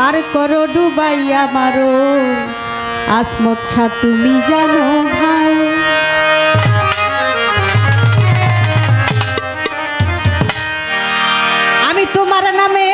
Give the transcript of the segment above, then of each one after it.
পার করো ডুবাইয়া মারো আসমত ছা তুমি জানো ভাই। আমি তোমার নামে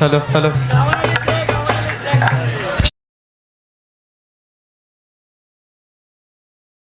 হ্যালো হ্যালো হ্যালো